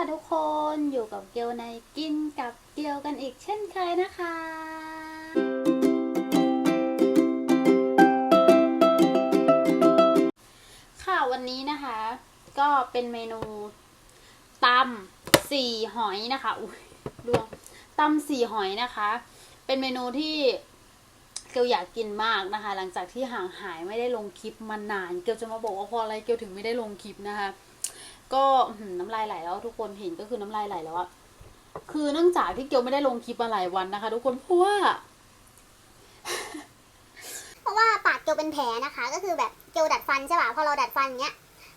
วัสดีค่ะทุกคนอยู่กับเกลในกินกับเกลกันอีกเช่นเคยนะคะ ค่ะวันนี้นะคะ ก็เป็นเมนูตำสี่หอยนะคะอุ้ยดวงตำสี่หอยนะคะ เป็นเมนูที่เกลอยากกินมากนะคะ หลังจากที่ห่างหายไม่ได้ลงคลิปมานาน เกลจะมาบอกว่าเพราะอะไรเกลถึงไม่ได้ลงคลิปนะคะ ก็อื้อหือน้ำลายไหลแล้ว ทุกคนเห็นก็คือน้ำลายไหลแล้วอะคือเนื่องจากที่เกลไม่ได้ลงคลิปมาหลายวันนะคะ ทุกคนเพราะว่า เพราะว่าปากเกลเป็นแผลนะคะ ก็คือแบบเกลดัดฟันใช่ป่ะพอเราดัดฟันเงี้ย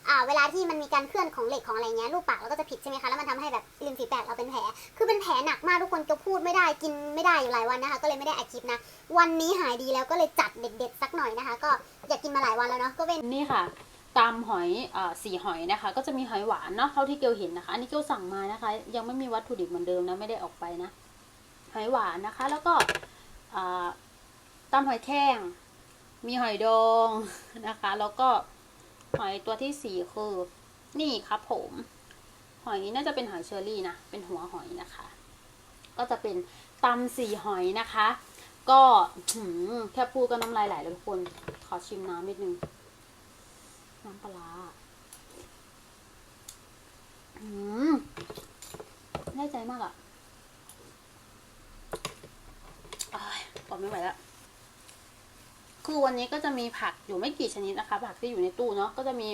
อ่าเวลาที่มันมีการเคลื่อนของเหล็กของอะไรเงี้ยรูปปากเราก็จะผิดใช่ไหมคะแล้วมันทำให้แบบริมฝีปากเราเป็นแผลคือเป็นแผลหนักมากทุกคนเกลพูดไม่ได้กินไม่ได้อยู่หลายวันนะคะ ก็เลยไม่ได้อัดคลิปนะวันนี้หายดีแล้วก็เลยจัดเด็ดๆสักหน่อยนะคะ ก็อยากกินมาหลายวันแล้วเนาะก็เป็นนี่ค่ะ ตำหอยอ่อสีหอยนะคะ ก็จะมีหอยหวานเนาะเท่าที่เกลเห็นนะคะ อันนี้เกลสั่งมานะคะ ยังไม่มีวัตถุดิบเหมือนเดิมนะไม่ได้ออกไปนะหอยหวานนะคะ แล้วก็เอ่อตำหอยแข้งมีหอยดองนะคะ แล้วก็หอยตัวที่สี่คือนี่ครับผม หอยน่าจะเป็นหอยเชอรี่นะเป็นหัวหอยนะคะ ก็จะเป็นตำสี่หอยนะคะ ก็แค่พูดก็น้ำลายไหลแล้วทุกคนขอชิมน้ำนิดนึง น้ำปลาร้าอืมแน่ใจมากอะ่ะอ้ายบอกไม่ไหวแล้ว คือวันนี้ก็จะมีผักอยู่ไม่กี่ชนิดนะคะ ผักที่อยู่ในตู้เนาะ ก็จะมี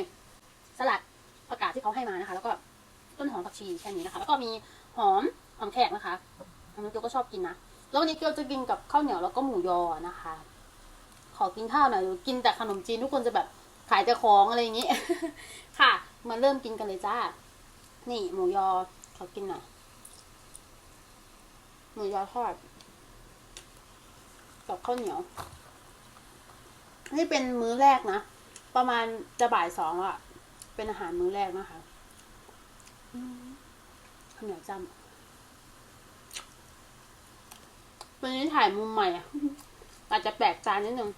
สลัดผักกาดที่เขาให้มานะคะ แล้วก็ต้นหอมผักชีแค่นี้นะคะ แล้วก็มีหอมหอมแขกนะคะอันนี้เกียวก็ชอบกินนะ แล้ววันนี้เกียวจะกินกับข้าวเหนียวแล้วก็หมูยอนะคะ ขอกินข้าวหน่อยกินแต่ขนมจีนทุกคนจะแบบ ขายแต่ของอะไรอย่างนี้ ค่ะ มาเริ่มกินกันเลยจ้า นี่หมูยอขอกินหน่อย หมูยอทอดกับข้าวเหนียว นี่เป็นมื้อแรกนะ ประมาณจะบ่ายสองวอะเป็นอาหารมื้อแรกนะคะข้าวเหนียวจ้ำวันนี้ถ่ายมุมใหม่อะอาจจะแปลกตานิดนึง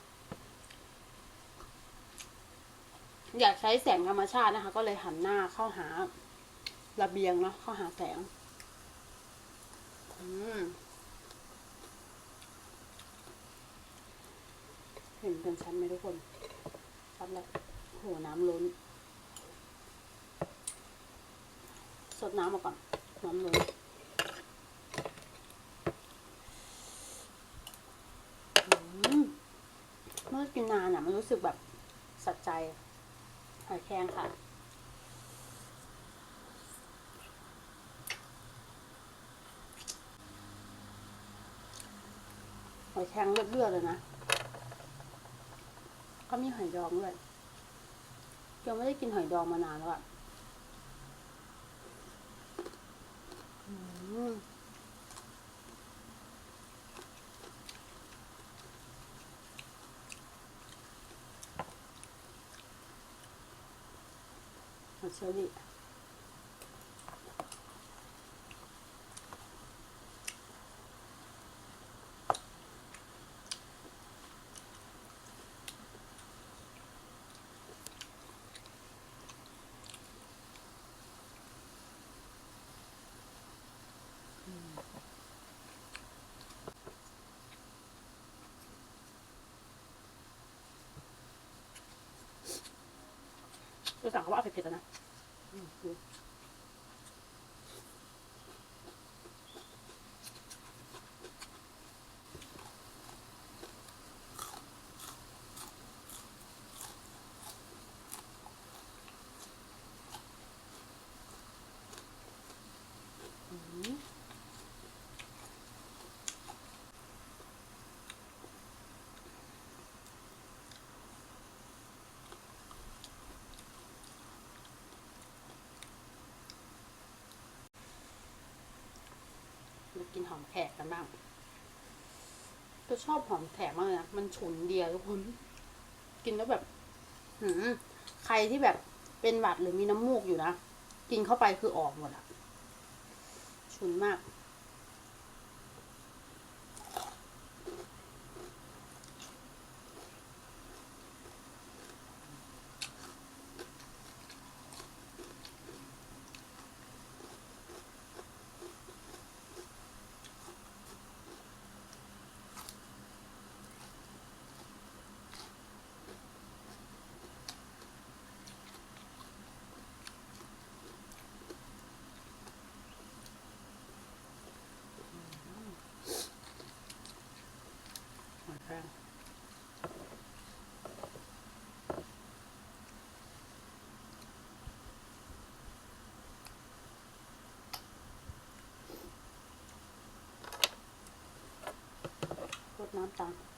อยากใช้แสงธรรมชาตินะคะ ก็เลยหันหน้าเข้าหาระเบียงเนาะเข้าหาแสง อืมเห็นกันชัดไหมทุกคนชัดแล้วโหน้ำล้น สดน้ำมาก่อน น้ำล้นเมื่อกินนานอะ มันรู้สึกแบบสัดใจ หอยแครงค่ะ หอยแครงเลือดๆเลยนะ ก็มีหอยดองด้วยยังไม่ได้กินหอยดองมานานแล้วอะอืม หอย เชอรี่จะสั่งเขาว่าเอาเผ็ดๆแล้วนะอืมดูอืมมา กินหอมแขกกันบ้างก็ชอบหอมแขกมากเลยนะ มันฉุนเดียวทุกคน กินแล้วแบบหืมใครที่แบบเป็นหวัดหรือมีน้ำมูกอยู่นะ กินเข้าไปคือออกหมดอะฉุนมาก ค่ะรดน้ำตาล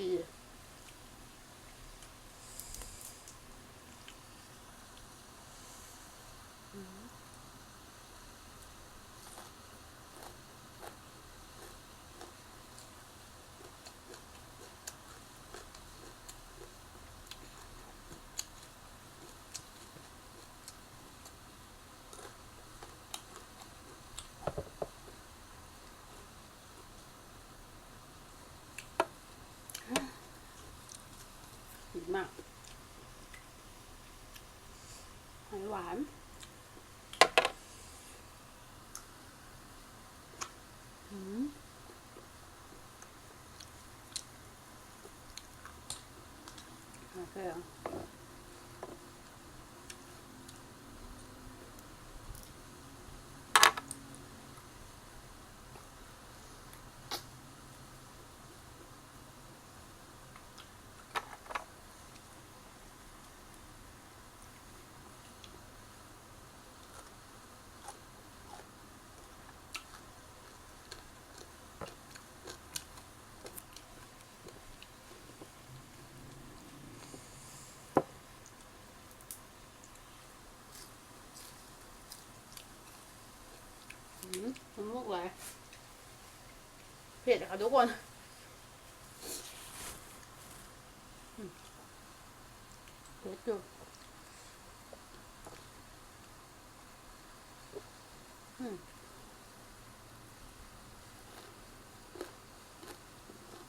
ผักชีดี มาก หอยหวาน อืมโอเค อะอืมน้ำมูกไหลเผ็ดค่ะทุกคนอืมเผ็ดอยู่อืม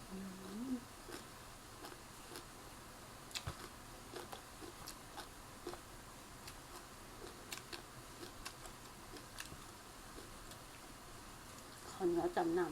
อืมข้าว เหนียวจำนำ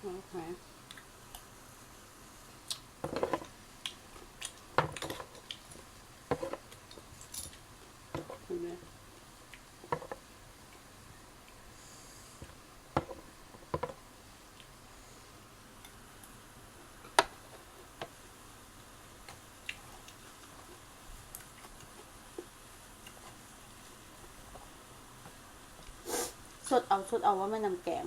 โอเคเห็นไหม สดเอาสดเอาว่าไม่นำแกง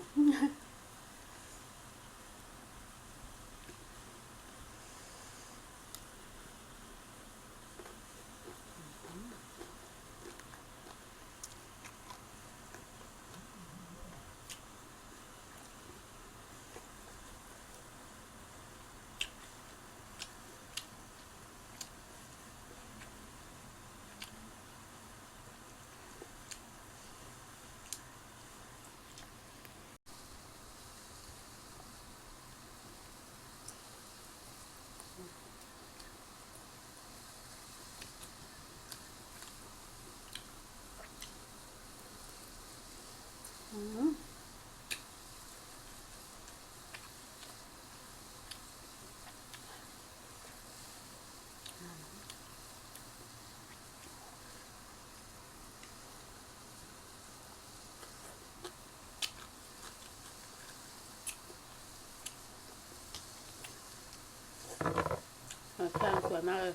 rồi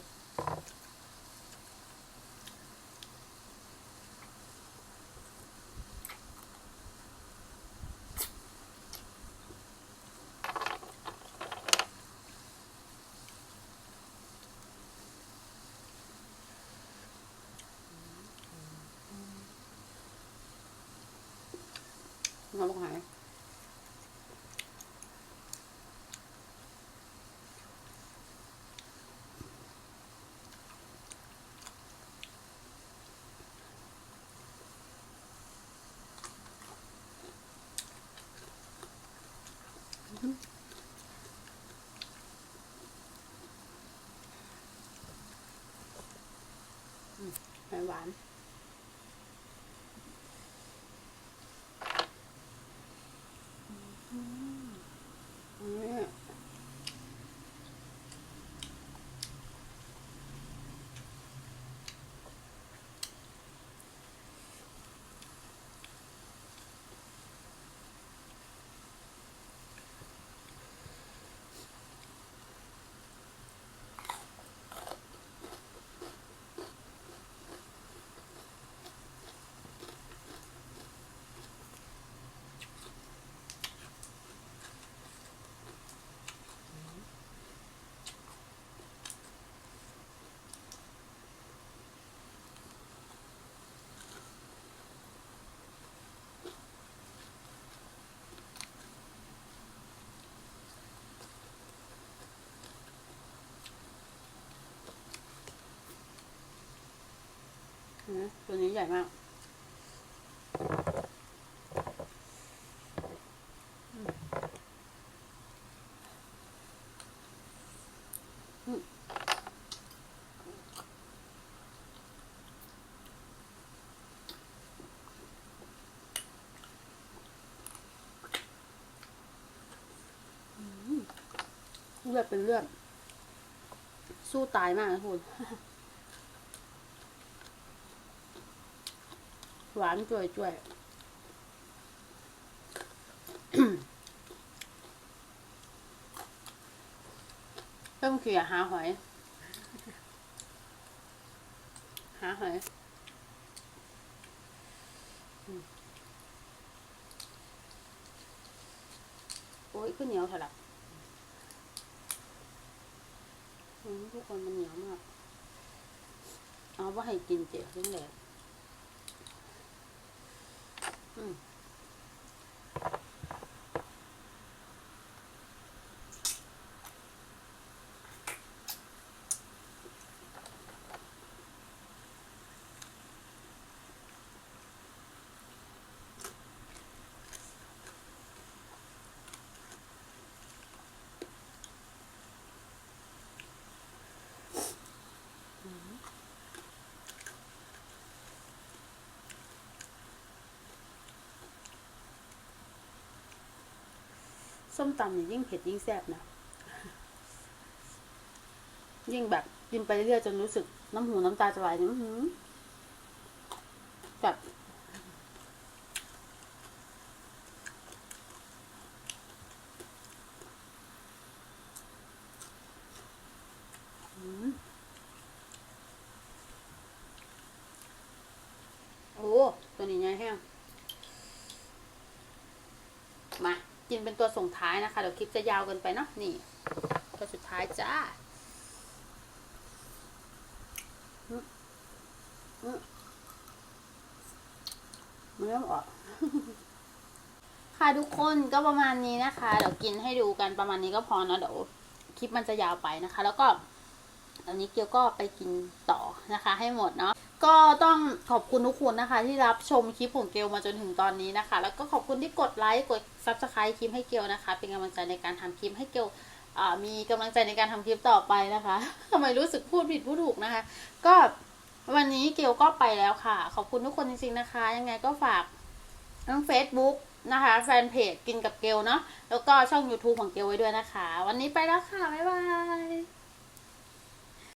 nó ngon không hải หอ ตัวนี้ใหญ่มากเลือดเป็นเลือด สู้ตายมากนะคุณ หวานจ่วยจ่วยต้องเขี่ยหาหอย หาหอยอืมโอ้ยขึ้นเหนียวถลักอืมทุกคนมันเหนียวมาก เอาว่าให้กินเจ๋อเรื่องแหละ อืม ส้มตำเนี่ยยิ่งเผ็ดยิ่งแซ่บนะ ยิ่งแบบกินไปเรื่อยจนรู้สึกน้ำหูน้ำตาจะไหลเนี่ยแบบโอ้ ตัวนี้ไงแห้งมา กินเป็นตัวส่งท้ายนะคะ เดี๋ยวคลิปจะยาวเกินไปเนาะนี่ตัวสุดท้ายจ้ามันเริ่มออก ค่ะทุกคนก็ประมาณนี้นะคะ เดี๋ยวกินให้ดูกันประมาณนี้ก็พอเนาะเดี๋ยวคลิปมันจะยาวไปนะคะ แล้วก็ ตอนนี้เกียวก็ไปกินต่อนะคะ ให้หมดเนาะก็ต้องขอบคุณทุกคนนะคะ ที่รับชมคลิปของเกลมาจนถึงตอนนี้นะคะ แล้วก็ขอบคุณที่กดไลค์กด subscribe คลิปให้เกลนะคะ เป็นกำลังใจในการทำคลิปให้เกลมีกำลังใจในการทำคลิปต่อไปนะคะทำไมรู้สึกพูดผิดพูดถูกนะคะ ก็วันนี้เกลก็ไปแล้วค่ะ ขอบคุณทุกคนจริงๆนะคะ ยังไงก็ฝากทั้ง Facebook นะคะ แฟนเพจกินกับเกลเนาะแล้วก็ช่อง YouTube ของเกลไว้ด้วยนะคะ วันนี้ไปแล้วค่ะ บ๊ายบาย